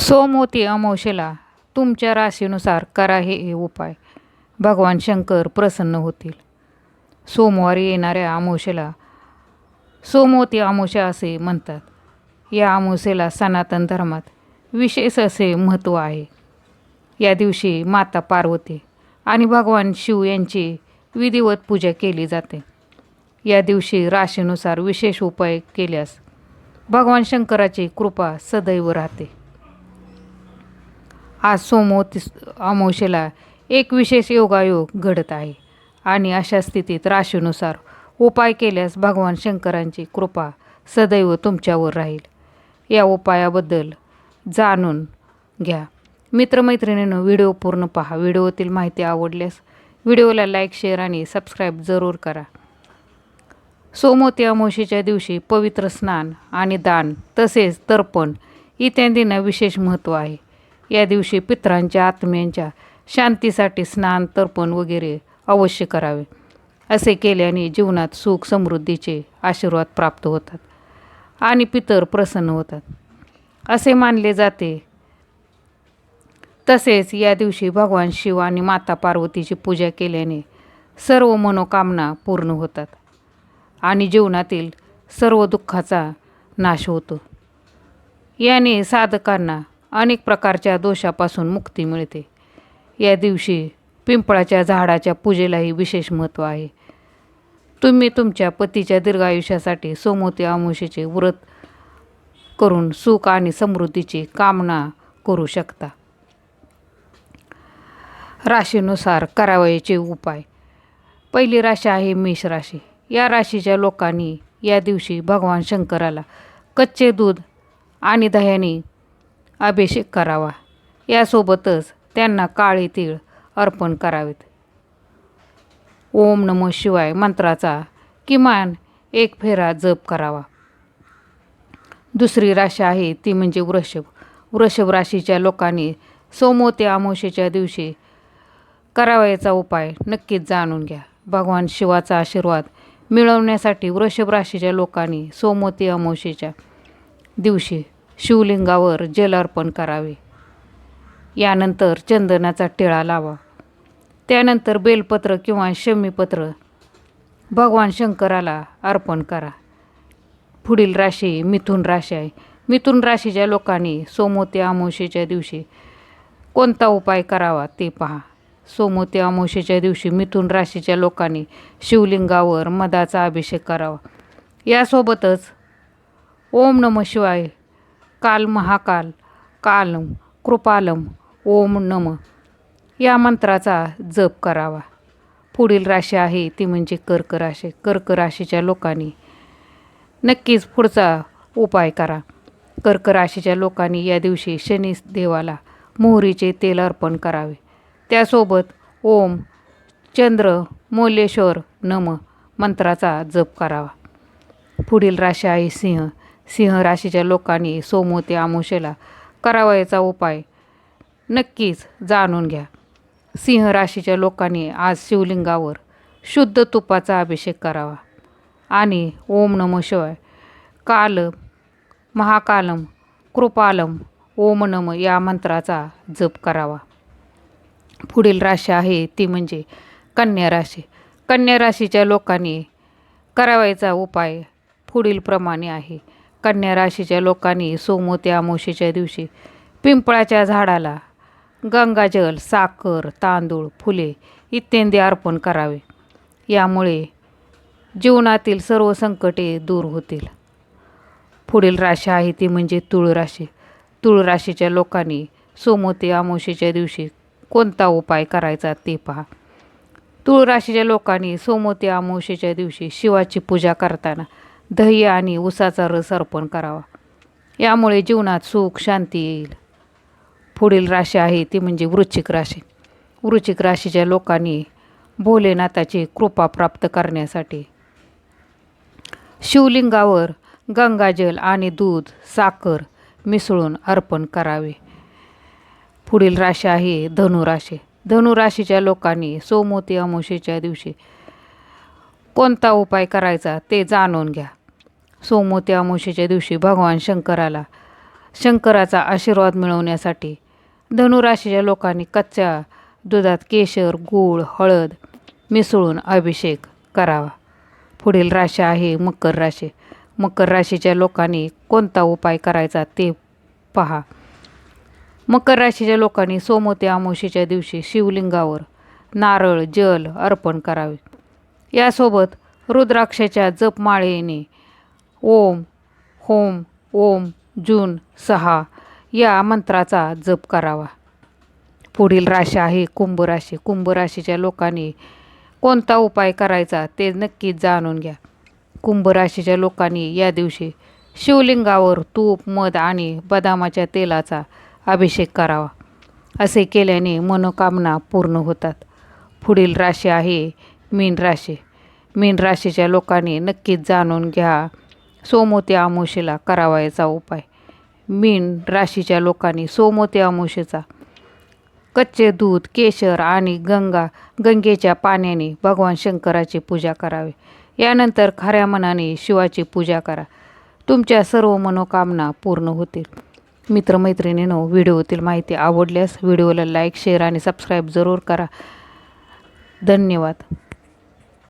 सोमवती अमावशेला तुमच्या राशीनुसार करा हे हे उपाय. भगवान शंकर प्रसन्न होतील. सोमवारी येणाऱ्या अमावशेला सोमवती अमावशा असे म्हणतात. या अमावशेला सनातन धर्मात विशेष असे महत्त्व आहे. या दिवशी माता पार्वती आणि भगवान शिव यांची विधिवत पूजा केली जाते. या दिवशी राशीनुसार विशेष उपाय केल्यास भगवान शंकराची कृपा सदैव राहते. आज सोमवती अमावशेला एक विशेष योगायोग घडत आहे. आणि अशा स्थितीत राशीनुसार उपाय केल्यास भगवान शंकरांची कृपा सदैव तुमच्यावर राहील. या उपायाबद्दल जाणून घ्या. मित्रमैत्रिणीनं व्हिडिओ पूर्ण पहा. व्हिडिओतील माहिती आवडल्यास व्हिडिओला लाईक शेअर आणि सबस्क्राईब जरूर करा. सोमवती अमावशीच्या दिवशी पवित्र स्नान आणि दान तसेच तर्पण इत्यादींना विशेष महत्त्व आहे. या दिवशी पितरांच्या आत्म्यांच्या शांतीसाठी स्नान तर्पण वगैरे अवश्य करावे. असे केल्याने जीवनात सुख समृद्धीचे आशीर्वाद प्राप्त होतात आणि पितर प्रसन्न होतात. असे मानले जाते. तसेच या दिवशी भगवान शिव आणि माता पार्वतीची पूजा केल्याने सर्व मनोकामना पूर्ण होतात आणि जीवनातील सर्व दुःखाचा नाश होतो. याने साधकांना अनेक प्रकारच्या दोषापासून मुक्ती मिळते. या दिवशी पिंपळाच्या झाडाच्या पूजेलाही विशेष महत्त्व आहे. तुम्ही तुमच्या पतीच्या दीर्घायुष्यासाठी सोमवती अमावशेचे व्रत करून सुख आणि समृद्धीची कामना करू शकता. राशीनुसार करावयाचे उपाय. पहिली राशी आहे मेष राशी. या राशीच्या लोकांनी या दिवशी भगवान शंकराला कच्चे दूध आणि दह्याने अभिषेक करावा. यासोबतच त्यांना काळे तीळ अर्पण करावेत. ओम नमो शिवाय मंत्राचा किमान एक फेरा जप करावा. दुसरी राशी आहे ती म्हणजे वृषभ. वृषभ राशीच्या लोकांनी सोमवती अमावस्येच्या दिवशी करावयाचा उपाय नक्कीच जाणून घ्या. भगवान शिवाचा आशीर्वाद मिळवण्यासाठी वृषभ राशीच्या लोकांनी सोमो ते अमावशेच्या दिवशी शिवलिंगावर जल अर्पण करावे. यानंतर चंदनाचा टिळा लावा. त्यानंतर बेलपत्र किंवा शमीपत्र भगवान शंकराला अर्पण करा. पुढील राशी मिथुन राशी आहे. मिथुन राशीच्या लोकांनी सोमवती अमावशेच्या दिवशी कोणता उपाय करावा ते पहा. सोमोती अमावशेच्या दिवशी मिथुन राशीच्या लोकांनी शिवलिंगावर मधाचा अभिषेक करावा. यासोबतच ओम नम शिवाय काल महाकाल कालम कृपालम ओम नम. या मंत्राचा जप करावा. पुढील राशी आहे ती म्हणजे कर्क राशी. कर्क राशीच्या लोकांनी नक्कीच पुढचा उपाय करा. कर्क राशीच्या लोकांनी या दिवशी शनी देवाला मोहरीचे तेल अर्पण करावे. त्यासोबत ओम चंद्र मोलेश्वर नम मंत्राचा जप करावा. पुढील राशी आहे सिंह. सिंह राशीच्या लोकांनी सोमवती आमोशेला करावयाचा उपाय नक्कीच जाणून घ्या. सिंह राशीच्या लोकांनी आज शिवलिंगावर शुद्ध तुपाचा अभिषेक करावा. आणि ओम नम शिवाय काल महाकालम कृपालम ओम नम या मंत्राचा जप करावा. पुढील राशी आहे ती म्हणजे कन्या राशी. कन्या राशीच्या लोकांनी करावायचा उपाय पुढीलप्रमाणे आहे. कन्या राशीच्या लोकांनी सोमवती अमावशीच्या दिवशी पिंपळाच्या झाडाला गंगाजल साखर तांदूळ फुले इत्यादी अर्पण करावे. यामुळे जीवनातील सर्व संकटे दूर होतील. पुढील राशी आहे ती म्हणजे तुळ राशी. तुळ राशीच्या लोकांनी सोमवती अमावशीच्या दिवशी कोणता उपाय करायचा ते पहा. तुळ राशीच्या लोकांनी सोमवती अमावशीच्या दिवशी शिवाची पूजा करताना दही आणि उसाचा रस अर्पण करावा. यामुळे जीवनात सुख शांती येईल. पुढील राशी आहे ती म्हणजे वृश्चिक राशी. वृश्चिक राशीच्या लोकांनी भोलेनाथाची कृपा प्राप्त करण्यासाठी शिवलिंगावर गंगाजल आणि दूध साखर मिसळून अर्पण करावे. पुढील राशी आहे धनुराशी धनुराशीच्या लोकांनी सोमवती अमावस्येच्या दिवशी कोणता उपाय करायचा ते जाणून घ्या. सोमवती अमावस्येच्या दिवशी भगवान शंकराला शंकराचा आशीर्वाद मिळवण्यासाठी धनुराशीच्या लोकांनी कच्च्या दुधात केशर गूळ हळद मिसळून अभिषेक करावा. पुढील राशी आहे मकर राशी. मकर राशीच्या लोकांनी कोणता उपाय करायचा ते पहा. मकर राशीच्या लोकांनी सोमवती अमावस्येच्या दिवशी शिवलिंगावर नारळ जल अर्पण करावे. यासोबत रुद्राक्षाच्या जपमाळेने ओम होम ओम जून सहा या मंत्राचा जप करावा. पुढील राशी आहे कुंभ राशी. कुंभ राशीच्या लोकांनी कोणता उपाय करायचा ते नक्कीच जाणून घ्या. कुंभ राशीच्या लोकांनी या दिवशी शिवलिंगावर तूप मध आणि बदामाच्या तेलाचा अभिषेक करावा. असे केल्याने मनोकामना पूर्ण होतात. पुढील राशी आहे मीन राशी. मीन राशीच्या लोकांनी नक्कीच जाणून घ्या सोमवती आमोशेला करावायचा उपाय. मीन राशीच्या लोकांनी सोमवती आमोशेचा कच्चे दूध केशर आणि गंगा गंगेच्या पाण्याने भगवान शंकराची पूजा करावी. यानंतर खऱ्या मनाने शिवाची पूजा करा. तुमच्या सर्व मनोकामना पूर्ण होतील. मित्रमैत्रिणीनो व्हिडिओतील माहिती आवडल्यास व्हिडिओला लाईक शेअर आणि सबस्क्राईब जरूर करा. धन्यवाद.